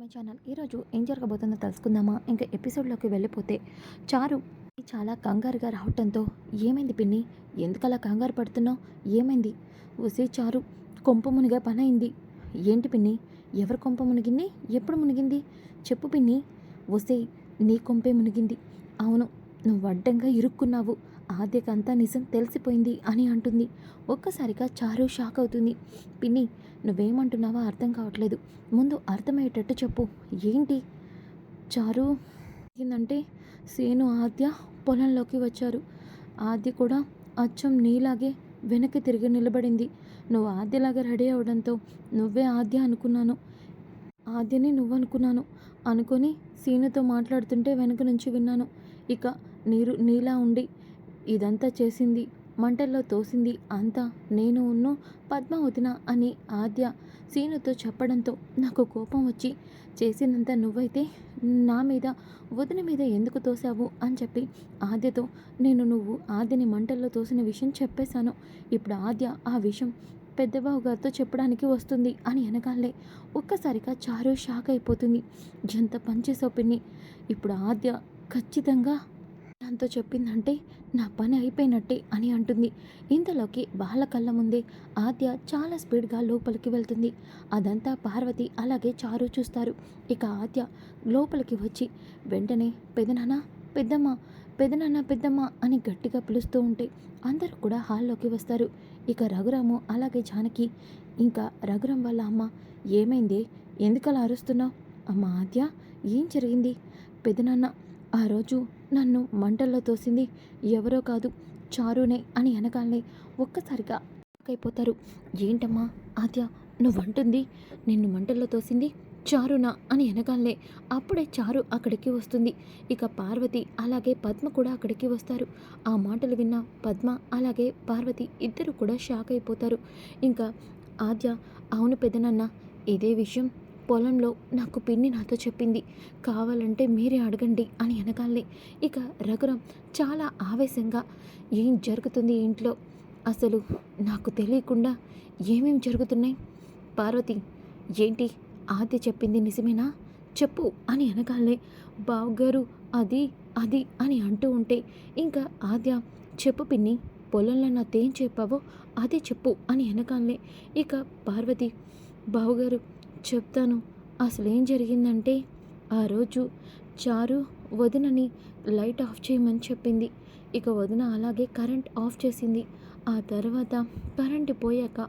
My channel. ఈరోజు ఏం జరగబోతుందో తెలుసుకుందామా? ఇంకా ఎపిసోడ్లోకి వెళ్ళిపోతే చారు చాలా కంగారుగా రావటంతో ఏమైంది పిన్ని? ఎందుకలా కంగారు పడుతున్నావు? ఏమైంది? ఒసే చారు కొంప మునిగా పని అయింది ఏంటి పిన్ని? ఎవరు కొంప మునిగింది? ఎప్పుడు మునిగింది? చెప్పు పిన్ని. ఒసే నీ కొంపే మునిగింది. అవును నువ్వు అడ్డంగా ఇరుక్కున్నావు. ఆద్యకంతా నిజం తెలిసిపోయింది అని అంటుంది. ఒక్కసారిగా చారు షాక్ అవుతుంది. పిన్ని నువ్వేమంటున్నావో అర్థం కావట్లేదు. ముందు అర్థమయ్యేటట్టు చెప్పు. ఏంటి? చారు ఏంటంటే సేను ఆద్య పొలంలోకి వచ్చారు. ఆద్య కూడా అచ్చం నీలాగే వెనక్కి తిరిగి నిలబడింది. నువ్వు ఆద్యలాగా రెడీ అవడంతో నువ్వే ఆద్య అనుకున్నాను. ఆద్యని నువ్వు అనుకున్నాను అనుకొని సీనుతో మాట్లాడుతుంటే వెనక నుంచి విన్నాను. ఇక నీరు నీలా ఉండి ఇదంతా చేసింది మంటల్లో తోసింది అంతా నేను ఉన్ను పద్మావతిన అని ఆద్య సీనుతో చెప్పడంతో నాకు కోపం వచ్చి చేసినంత నువ్వైతే నా మీద వదిన మీద ఎందుకు తోసావు అని చెప్పి ఆద్యతో నేను నువ్వు ఆద్యని మంటల్లో తోసిన విషయం చెప్పేశాను. ఇప్పుడు ఆద్య ఆ విషయం పెద్దబాబు గారితో చెప్పడానికి వస్తుంది అని అనగాలే ఒక్కసారిగా చారు షాక్ అయిపోతుంది. ఎంత పనిచేసావు పిన్ని ఇప్పుడు ఆద్య ఖచ్చితంగా దాంతో చెప్పిందంటే నా పని అయిపోయినట్టే అని అంటుంది. ఇంతలోకి వాళ్ళ కళ్ళ ముందే ఆద్య చాలా స్పీడ్గా లోపలికి వెళ్తుంది. అదంతా పార్వతి అలాగే చారు చూస్తారు. ఇక ఆద్య లోపలికి వచ్చి వెంటనే పెదనాన్న పెద్దమ్మ పెదనాన్న పెద్దమ్మ అని గట్టిగా పిలుస్తూ ఉంటే అందరూ కూడా హాల్లోకి వస్తారు. ఇక రఘురాము అలాగే జానకి ఇంకా రఘురాం వాళ్ళ అమ్మ ఏమైంది? ఎందుకలా అరుస్తున్నావు? అమ్మ ఆద్య ఏం జరిగింది? పెదనాన్న ఆ రోజు నన్ను మంటల్లో తోసింది ఎవరో కాదు చారునే అని అనగానే ఒక్కసారిగా అయిపోతారు. ఏంటమ్మా ఆద్య నువ్వంటుంది? నిన్ను మంటల్లో తోసింది చారునా అని అనగానే అప్పుడే చారు అక్కడికి వస్తుంది. ఇక పార్వతి అలాగే పద్మ కూడా అక్కడికి వస్తారు. ఆ మాటలు విన్న పద్మ అలాగే పార్వతి ఇద్దరు కూడా షాక్ అయిపోతారు. ఇంకా ఆద్య అవును పెదనన్న ఇదే విషయం పొలంలో నాకు పిన్ని నాతో చెప్పింది. కావాలంటే మీరే అడగండి అని అనగానే ఇక రఘురం చాలా ఆవేశంగా ఏం జరుగుతుంది ఇంట్లో? అసలు నాకు తెలియకుండా ఏమేం జరుగుతున్నాయి? పార్వతి ఏంటి? ఆద్య చెప్పింది నిజమేనా? చెప్పు అని అనగానే బావగారు అది అది అని అంటూ ఉంటే ఇంకా ఆద్య చెప్పు పిన్ని పొలంలో నాతేం చెప్పావో అదే చెప్పు అని అనగానే ఇక పార్వతి బావగారు చెప్తాను. అసలేం జరిగిందంటే ఆ రోజు చారు వదినని లైట్ ఆఫ్ చేయమని చెప్పింది. ఇక వదిన అలాగే కరెంట్ ఆఫ్ చేసింది. ఆ తర్వాత కరెంటు పోయాక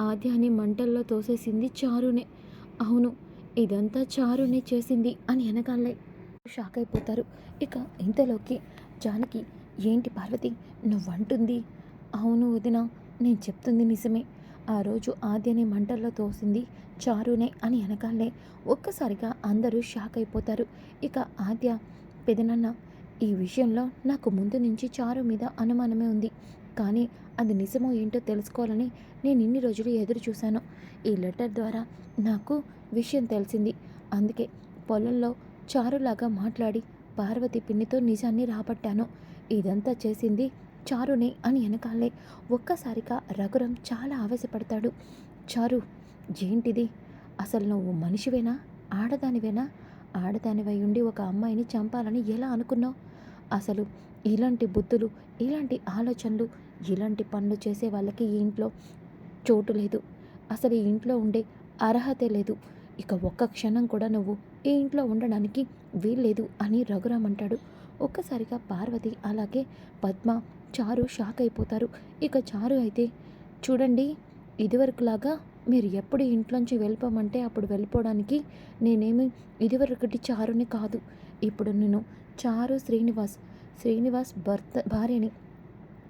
ఆద్యాని మంటల్లో తోసేసింది చారునే. అవును ఇదంతా చారునే చేసింది అని వెనకాలే షాక్ అయిపోతారు. ఇక ఇంతలోకి జానకి ఏంటి పార్వతి నువ్వంటుంది? అవును వదిన నేను చెప్తుంది నిజమే. ఆ రోజు ఆద్యని మంటల్లో తోసింది చారునే అని అనగానే ఒక్కసారిగా అందరూ షాక్ అయిపోతారు. ఇక ఆద్య పెదనన్న ఈ విషయంలో నాకు ముందు నుంచి చారు మీద అనుమానమే ఉంది. కానీ అది నిజమో ఏంటో తెలుసుకోవాలని నేను ఇన్ని రోజులు ఎదురు చూశాను. ఈ లెటర్ ద్వారా నాకు విషయం తెలిసింది. అందుకే పొలంలో చారులాగా మాట్లాడి పార్వతి పిన్నితో నిజాన్ని రాబట్టాను. ఇదంతా చేసింది చారునే అని వెనకాలే ఒక్కసారిగా రఘురం చాలా ఆవేశపడతాడు. చారు ఏంటిది? అసలు నువ్వు మనిషివేనా? ఆడదానివేనా? ఆడదానివై ఉండి ఒక అమ్మాయిని చంపాలని ఎలా అనుకున్నావు? అసలు ఇలాంటి బుద్ధులు ఇలాంటి ఆలోచనలు ఇలాంటి పనులు చేసే వాళ్ళకి ఈ ఇంట్లో చోటు లేదు. అసలు ఈ ఇంట్లో ఉండే అర్హతే లేదు. ఇక ఒక్క క్షణం కూడా నువ్వు ఈ ఇంట్లో ఉండడానికి వీల్లేదు అని రఘురామ్ అంటాడు. ఒక్కసారిగా పార్వతి అలాగే పద్మ చారు షాక్ అయిపోతారు. ఇక చారు అయితే చూడండి ఇదివరకులాగా మీరు ఎప్పుడు ఇంట్లోంచి వెళ్ళిపోమంటే అప్పుడు వెళ్ళిపోవడానికి నేనేమి ఇదివరకటి చారుని కాదు. ఇప్పుడు నేను చారు శ్రీనివాస్ శ్రీనివాస్ భర్త భార్యని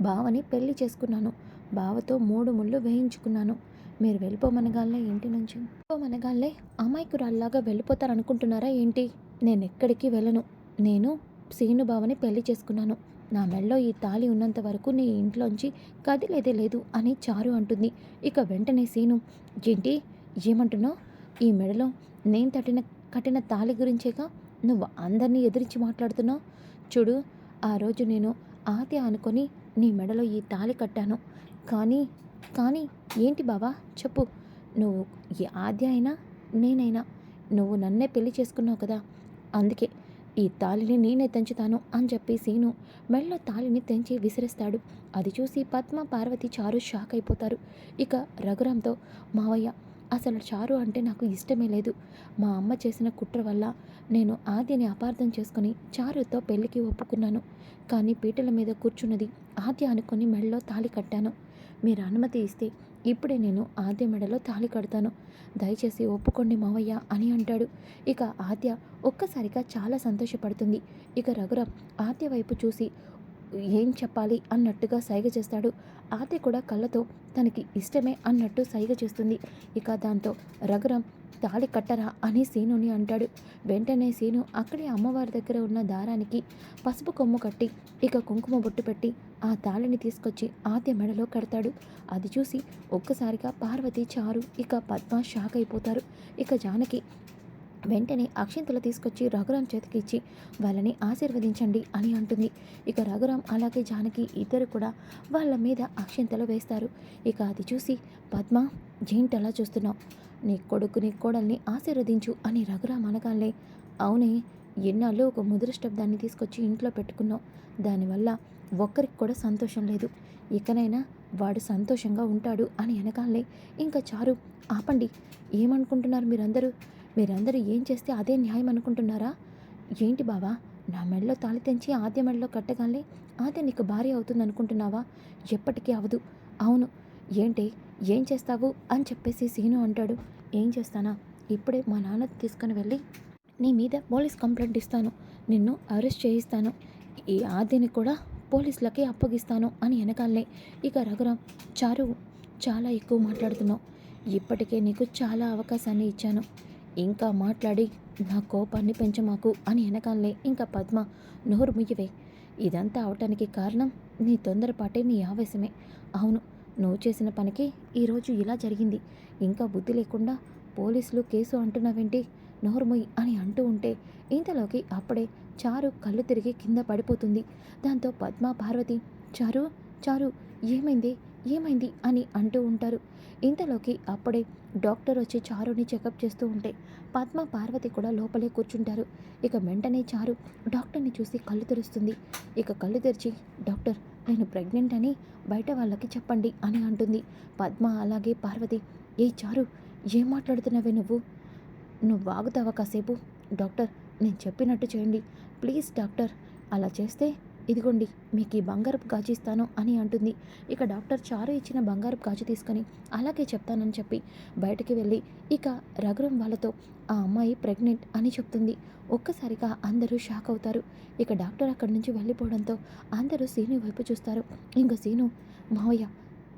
బావని పెళ్ళి చేసుకున్నాను. బావతో మూడు ముళ్ళు వేయించుకున్నాను. మీరు వెళ్ళిపోమనగాళ్ళే ఇంటి నుంచి? వెళ్ళిపోమనగాళ్ళే అమాయకురాల్లాగా వెళ్ళిపోతారనుకుంటున్నారా ఏంటి? నేను ఎక్కడికి వెళ్ళను. నేను సీను బావని పెళ్ళి చేసుకున్నాను. నా మెడలో ఈ తాళి ఉన్నంత వరకు నీ ఇంట్లోంచి కదిలేదే లేదు అని చారు అంటుంది. ఇక వెంటనే సీను ఏంటి? ఏమంటున్నావు? ఈ మెడలో నేను తట్టిన కట్టిన తాళి గురించేగా నువ్వు అందరినీ ఎదిరించి మాట్లాడుతున్నావు? చూడు ఆ రోజు నేను ఆద్య అనుకొని నీ మెడలో ఈ తాళి కట్టాను. కానీ కానీ ఏంటి బావా? చెప్పు. నువ్వు ఈ ఆద్య అయినా నేనైనా నువ్వు నన్నే పెళ్ళి చేసుకున్నావు కదా? అందుకే ఈ తాళిని నేనే తెంచుతాను అని చెప్పి సీను మెళ్ళ తాళిని తెంచి విసిరేస్తాడు. అది చూసి పద్మ పార్వతి చారు షాక్ అయిపోతారు. ఇక రఘురాంతో మావయ్య అసలు చారు అంటే నాకు ఇష్టమే లేదు. మా అమ్మ చేసిన కుట్ర వల్ల నేను ఆద్యని అపార్థం చేసుకుని చారుతో పెళ్ళికి ఒప్పుకున్నాను. కానీ పీటల మీద కూర్చున్నది ఆద్య అనుకుని మెడలో తాళి కట్టాను. మీరు అనుమతి ఇస్తే ఇప్పుడే నేను ఆద్య మెడలో తాళి కడతాను. దయచేసి ఒప్పుకోండి మావయ్య అని అంటాడు. ఇక ఆద్య ఒక్కసారిగా చాలా సంతోషపడుతుంది. ఇక రఘురామ్ ఆద్య వైపు చూసి ఏం చెప్పాలి అన్నట్టుగా సైగ చేస్తాడు. ఆద్య కూడా కళ్ళతో తనకి ఇష్టమే అన్నట్టు సైగ చేస్తుంది. ఇక దాంతో రఘురామ్ తాళి కట్టరా అని సీనుని అంటాడు. వెంటనే సీను అక్కడే అమ్మవారి దగ్గర ఉన్న దారానికి పసుపు కొమ్ము కట్టి ఇక కుంకుమ బొట్టు పెట్టి ఆ తాళిని తీసుకొచ్చి ఆద్య మెడలో కడతాడు. అది చూసి ఒక్కసారిగా పార్వతి చారు ఇక పద్మ షాక్ అయిపోతారు. ఇక జానకి వెంటనే అక్షింతలు తీసుకొచ్చి రఘురాం చేతికి ఇచ్చి వాళ్ళని ఆశీర్వదించండి అని అంటుంది. ఇక రఘురాం అలాగే జానకి ఇద్దరు కూడా వాళ్ళ మీద అక్షింతలు వేస్తారు. ఇక అది చూసి పద్మ ఏంటలా చూస్తున్నావు? నీ కొడుకు నీ కోడల్ని ఆశీర్వదించు అని రఘురాం అనగానే అవునే ఎన్నాళ్ళు ఒక ముదురు శబ్దాన్ని తీసుకొచ్చి ఇంట్లో పెట్టుకున్నావు. దానివల్ల ఒక్కరికి కూడా సంతోషం లేదు. ఇకనైనా వాడు సంతోషంగా ఉంటాడు అని అనగానే ఇంకా చారు ఆపండి. ఏమనుకుంటున్నారు మీరందరూ? మీరందరూ ఏం చేస్తే అదే న్యాయం అనుకుంటున్నారా? ఏంటి బావా నా మెడలో తాళి తెంచి ఆద్య మెడలో కట్టగానే ఆద్య నీకు భార్య అవుతుంది అనుకుంటున్నావా ఎప్పటికీ అవదు. అవును ఏంటి? ఏం చేస్తావు? అని చెప్పేసి సీను అంటాడు. ఏం చేస్తానా? ఇప్పుడే మా నాన్న తీసుకుని వెళ్ళి నీ మీద పోలీస్ కంప్లైంట్ ఇస్తాను. నిన్ను అరెస్ట్ చేయిస్తాను. ఈ ఆదిని కూడా పోలీసులకి అప్పగిస్తాను అని వెనకాలనే ఇక రఘురామ్ చారు చాలా ఎక్కువ మాట్లాడుతున్నావు. ఇప్పటికే నీకు చాలా అవకాశాన్ని ఇచ్చాను. ఇంకా మాట్లాడి నా కోపాన్ని పెంచమాకు అని వెనకాలనే ఇంకా పద్మ నోరు ముయ్యవే. ఇదంతా అవటానికి కారణం నీ తొందరపాటే నీ ఆవేశమే. అవును నువ్వు చేసిన పనికి ఈరోజు ఇలా జరిగింది. ఇంకా బుద్ధి లేకుండా పోలీసులు కేసు అంటున్నావేంటి? నోరుమొయ్యి అని అంటూ ఉంటే ఇంతలోకి అప్పుడే చారు కళ్ళు తిరిగి కింద పడిపోతుంది. దాంతో పద్మ పార్వతి చారు చారు ఏమైంది? ఏమైంది? అని అంటూ ఉంటారు. ఇంతలోకి అప్పుడే డాక్టర్ వచ్చి చారుని చెకప్ చేస్తూ ఉంటే పద్మ పార్వతి కూడా లోపలే కూర్చుంటారు. ఇక వెంటనే చారు డాక్టర్ని చూసి కళ్ళు తెరుస్తుంది. ఇక కళ్ళు తెరిచి డాక్టర్ నేను ప్రెగ్నెంట్ అని బయట వాళ్ళకి చెప్పండి అని అంటుంది. పద్మ అలాగే పార్వతి ఏ చారు ఏం మాట్లాడుతున్నావే నువ్వు? నువ్వు ఆగుతావా కాసేపు? డాక్టర్ నేను చెప్పినట్టు చేయండి. ప్లీజ్ డాక్టర్ అలా చేస్తే ఇదిగోండి మీకు ఈ బంగారపు గాజు ఇస్తాను అని అంటుంది. ఇక డాక్టర్ చారు ఇచ్చిన బంగారపు గాజు తీసుకొని అలాగే చెప్తానని చెప్పి బయటికి వెళ్ళి ఇక రఘురం వాళ్ళతో ఆ అమ్మాయి ప్రెగ్నెంట్ అని చెప్తుంది. ఒక్కసారిగా అందరూ షాక్ అవుతారు. ఇక డాక్టర్ అక్కడి నుంచి వెళ్ళిపోవడంతో అందరూ సీను వైపు చూస్తారు. ఇంకా సీను మావయ్య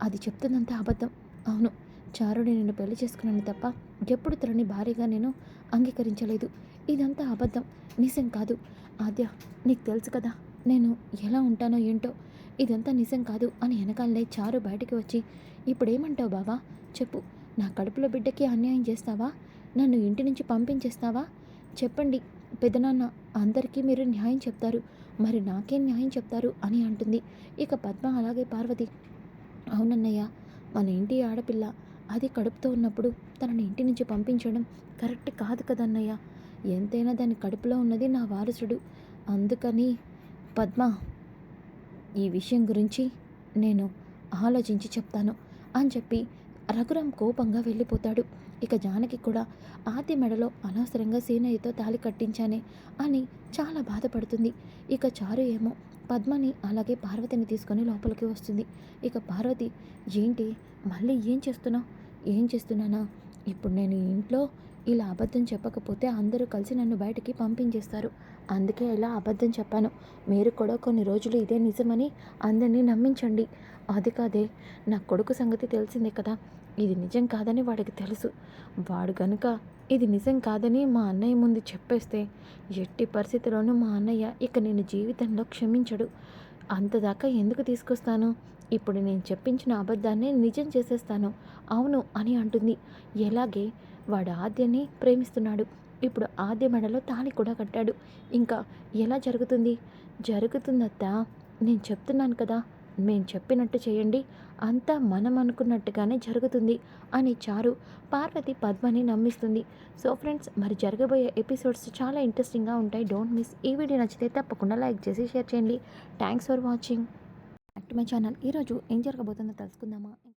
అది చెప్తుందంతా అబద్ధం. అవును చారుని నేను పెళ్ళి చేసుకున్నాను తప్ప ఎప్పుడు తనని భారీగా నేను అంగీకరించలేదు. ఇదంతా అబద్ధం నిజం కాదు. ఆద్య నీకు తెలుసు కదా నేను ఎలా ఉంటానో ఏంటో ఇదంతా నిజం కాదు అని వెనకాలనే చారు బయటికి వచ్చి ఇప్పుడేమంటావు బావా? చెప్పు. నా కడుపులో బిడ్డకి అన్యాయం చేస్తావా? నన్ను ఇంటి నుంచి పంపించేస్తావా? చెప్పండి పెదనాన్న. అందరికీ మీరు న్యాయం చెప్తారు. మరి నాకేం న్యాయం చెప్తారు? అని అంటుంది. ఇక పద్మ అలాగే పార్వతి అవునన్నయ్య మన ఇంటి ఆడపిల్ల అది కడుపుతో ఉన్నప్పుడు తనని ఇంటి నుంచి పంపించడం కరెక్ట్ కాదు కదన్నయ్య. ఎంతైనా దాని కడుపులో ఉన్నది నా వారసుడు. అందుకని పద్మ ఈ విషయం గురించి నేను ఆలోచించి చెప్తాను అని చెప్పి రఘురామ్ కోపంగా వెళ్ళిపోతాడు. ఇక జానకి కూడా ఆతి మెడలో అనవసరంగా సీనయ్యతో తాళి కట్టించానే అని చాలా బాధపడుతుంది. ఇక చారు ఏమో పద్మని అలాగే పార్వతిని తీసుకొని లోపలికి వస్తుంది. ఇక పార్వతి ఏంటి మళ్ళీ ఏం చేస్తున్నావు? ఏం చేస్తున్నానా? ఇప్పుడు నేను ఇంట్లో ఇలా అబద్ధం చెప్పకపోతే అందరూ కలిసి నన్ను బయటికి పంపించేస్తారు. అందుకే ఇలా అబద్ధం చెప్పాను. మీరు కూడా కొన్ని రోజులు ఇదే నిజమని అందరినీ నమ్మించండి. అది కాదే నా కొడుకు సంగతి తెలిసిందే కదా. ఇది నిజం కాదని వాడికి తెలుసు. వాడు గనుక ఇది నిజం కాదని మా అన్నయ్య ముందు చెప్పేస్తే ఎట్టి పరిస్థితిలోనూ మా అన్నయ్య ఇక నేను జీవితంలో క్షమించడు. అంతదాకా ఎందుకు తీసుకొస్తాను? ఇప్పుడు నేను చెప్పించిన అబద్ధాన్ని నిజం చేసేస్తాను. అవును అని అంటుంది. ఎలాగే వాడు ఆద్యని ప్రేమిస్తున్నాడు. ఇప్పుడు ఆద్య మెడలో తాళి కూడా కట్టాడు. ఇంకా ఎలా జరుగుతుంది? జరుగుతుందత్తా నేను చెప్తున్నాను కదా మేము చెప్పినట్టు చేయండి. అంతా మనం అనుకున్నట్టుగానే జరుగుతుంది అని చారు పార్వతి పద్మని నమ్మిస్తుంది. సో ఫ్రెండ్స్ మరి జరగబోయే ఎపిసోడ్స్ చాలా ఇంట్రెస్టింగ్గా ఉంటాయి. Don't miss. ఈ వీడియో నచ్చితే తప్పకుండా లైక్ చేసి షేర్ చేయండి. Thanks for watching. Back to my channel. ఈరోజు ఏం జరగబోతుందో తెలుసుకుందామా?